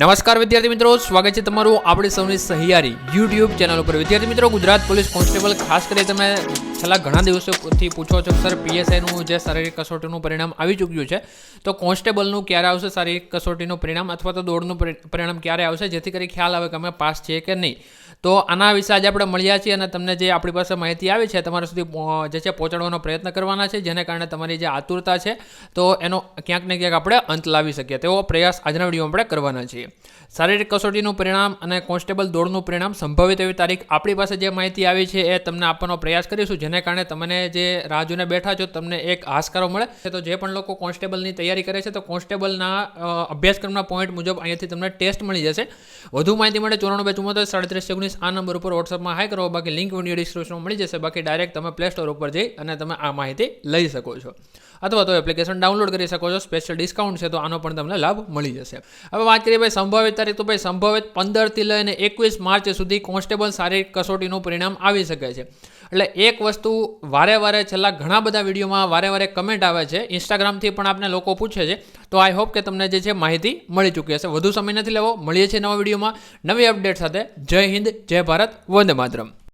નમસ્કાર વિદ્યાર્થી મિત્રો, સ્વાગત છે તમારું આપણી સૌની સહિયારી યુટ્યુબ ચેનલ ઉપર. વિદ્યાર્થી મિત્રો, ગુજરાત પોલીસ કોન્સ્ટેબલ, ખાસ કરી તમે છેલ્લા ઘણા દિવસોથી પૂછો છો, સર પીએસઆઈનું જે શારીરિક કસોટીનું પરિણામ આવી ચૂક્યું છે, તો કોન્સ્ટેબલનું ક્યારે આવશે શારીરિક કસોટીનું પરિણામ અથવા તો દોડનું પરિણામ ક્યારે આવશે? જેથી કરી ખ્યાલ આવે કે અમે પાસ છીએ કે નહીં. તો આના વિશે આજે આપણે મળ્યા છીએ અને તમને જે આપણી પાસે માહિતી આવી છે, તમારા સુધી જે છે પહોંચાડવાનો પ્રયત્ન કરવાના છે, જેને કારણે તમારી જે આતુરતા છે, તો એનો ક્યાંક ને ક્યાંક આપણે અંત લાવી શકીએ. તેવો પ્રયાસ આજના વિડીયોમાં આપણે કરવાના છીએ. શારીરિક કસોટીનું પરિણામ અને કોન્સ્ટેબલ દોડનું પરિણામ સંભવિત એવી તારીખ આપણી પાસે જે માહિતી આવી છે, એ તમને આપવાનો પ્રયાસ કરીશું, જેને કારણે તમને જે રાહ જોઈને બેઠા છો, તમને એક હાશકારો મળે. તો જે પણ લોકો કોન્સ્ટેબલની તૈયારી કરે છે, તો કોન્સ્ટેબલના અભ્યાસક્રમના પોઈન્ટ મુજબ અહીંયાથી તમને ટેસ્ટ મળી જશે. વધુ માહિતી માટે ચોરાણું બે ચુમ્મોતેર સાડત્રીસ ઓગણીસ આ નંબર ઉપર વોટ્સઅપમાં હાઈ કરો, બાકી લિંક વીડિયો ડિસ્ક્રિપ્શનમાં મળી જશે. બાકી ડાયરેક્ટ તમે પ્લે સ્ટોર ઉપર જઈ અને તમે આ માહિતી લઈ શકો છો. અથવા તો એપ્લિકેશન ડાઉનલોડ કરી શકો છો. સ્પેશિયલ ડિસ્કાઉન્ટ છે તો આનો પણ તમને લાભ મળી જશે. હવે વાત કરીએ ભાઈ સંભવિત તારીખ. તો ભાઈ સંભવિત પંદરથી લઈને એકવીસ માર્ચ સુધી કોન્સ્ટેબલ શારીરિક કસોટીનું પરિણામ આવી શકે છે. એટલે એક વસ્તુ વારે વારે છેલ્લા ઘણા બધા વિડીયોમાં વારે વારે કમેન્ટ આવે છે. ઇન્સ્ટાગ્રામથી પણ આપને લોકો પૂછે છે. તો આઈ હોપ કે તમને જે છે માહિતી મળી ચૂકી હશે. વધુ સમય નથી લેવો. મળીએ છીએ નવા વિડીયોમાં. નવી અપડેટ સાથે. જય હિન્દ જય ભારત વંદે માતરમ.